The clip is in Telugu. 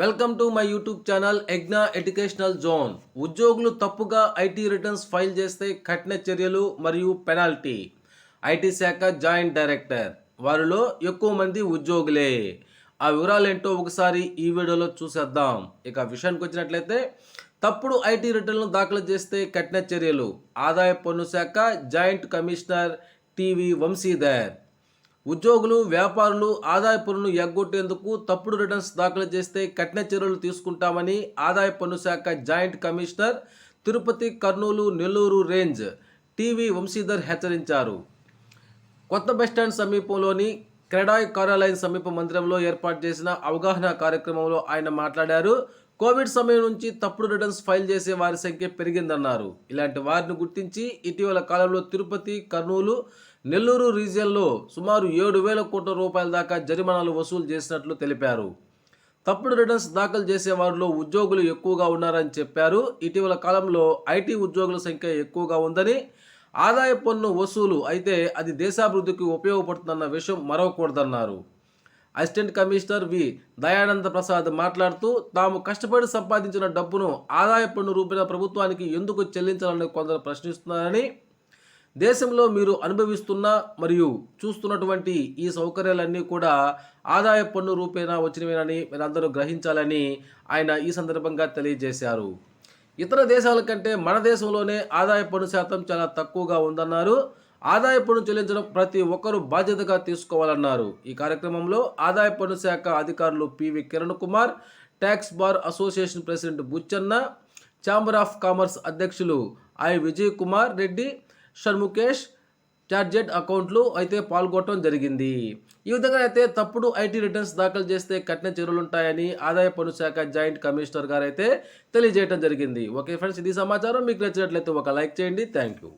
Welcome to my YouTube channel ఎగ్నా educational zone. ఉద్యోగులు తప్పుగా ఐటీ రిటర్న్స్ ఫైల్ చేస్తే కఠిన చర్యలు మరియు పెనాల్టీ. ఐటీ శాఖ జాయింట్ డైరెక్టర్. వారిలో ఎక్కువ మంది ఉద్యోగులే. ఆ వివరాలు ఏంటో ఒకసారి ఈ వీడియోలో చూసేద్దాం. ఇక విషయానికి వచ్చినట్లయితే తప్పుడు ఐటీ రిటర్న్లు దాఖలు చేస్తే కఠిన చర్యలు. ఆదాయ పన్ను శాఖ జాయింట్ కమిషనర్ టీవీ వంశీధర్. ఉద్యోగులు వ్యాపారులు ఆదాయ పన్నును ఎగ్గొట్టేందుకు తప్పుడు రిటర్న్స్ దాఖలు చేస్తే కఠిన చర్యలు తీసుకుంటామని ఆదాయ పన్ను శాఖ joint commissioner Tirupati Kurnool Nellore range TV Vamshidhar హెచ్చరించారు. కొత్త బస్టాండ్ సమీపంలోని క్రెడాయ్ కార్యాలయం సమీప మందిరంలో ఏర్పాటు చేసిన అవగాహన కార్యక్రమంలో ఆయన మాట్లాడారు. కోవిడ్ సమయం నుంచి తప్పుడు రిటర్న్స్ ఫైల్ చేసే వారి సంఖ్య పెరిగిందన్నారు. ఇలాంటి వారిని గుర్తించి ఇటీవల కాలంలో తిరుపతి కర్నూలు నెల్లూరు రీజియన్లో సుమారు ఏడు వేల కోట్ల రూపాయల దాకా జరిమానాలు వసూలు చేసినట్లు తెలిపారు. తప్పుడు రిటర్న్స్ దాఖలు చేసే వారిలో ఉద్యోగులు ఎక్కువగా ఉన్నారని చెప్పారు. ఇటీవల కాలంలో ఐటీ ఉద్యోగుల సంఖ్య ఎక్కువగా ఉందని ఆదాయ పన్ను వసూలు అయితే అది దేశాభివృద్ధికి ఉపయోగపడుతుందన్న విషయం మరవకూడదన్నారు. Assistant commissioner V. Dayananda Prasad మాట్లాడుతూ తాము కష్టపడి సంపాదించిన డబ్బును ఆదాయ పన్ను రూపేణ ప్రభుత్వానికి ఎందుకు చెల్లించాలని కొందరు ప్రశ్నిస్తున్నారని దేశంలో మీరు అనుభవిస్తున్న మరియు చూస్తున్నటువంటి ఈ సౌకర్యాలన్నీ కూడా ఆదాయ పన్ను రూపేణా వచ్చినవేనని మీరందరూ గ్రహించాలని ఆయన ఈ సందర్భంగా తెలియజేశారు. ఇతర దేశాల కంటే మన దేశంలోనే ఆదాయ పన్ను శాతం చాలా తక్కువగా ఉందన్నారు. ఆదాయ పన్ను చెల్లించడం ప్రతి ఒక్కరూ బాధ్యతగా తీసుకోవాలన్నారు. ఈ కార్యక్రమంలో ఆదాయ పన్ను శాఖ అధికారులు PV Kiran Kumar tax bar association president Bucchanna chamber of commerce అధ్యక్షులు ఐ విజయ్ కుమార్ రెడ్డి షణ్ముఖేష్ చార్జెట్ అకౌంట్లు అయితే పాల్గొనడం జరిగింది. ఈ విధంగా అయితే తప్పుడు ఐటీ రిటర్న్స్ దాఖలు చేస్తే కఠిన చర్యలు ఉంటాయని ఆదాయ పన్ను శాఖ జాయింట్ కమిషనర్ గారు అయితే తెలియజేయడం జరిగింది. ఓకే ఫ్రెండ్స్ ఇది సమాచారం. మీకు నచ్చినట్లయితే ఒక లైక్ చేయండి. Thank you.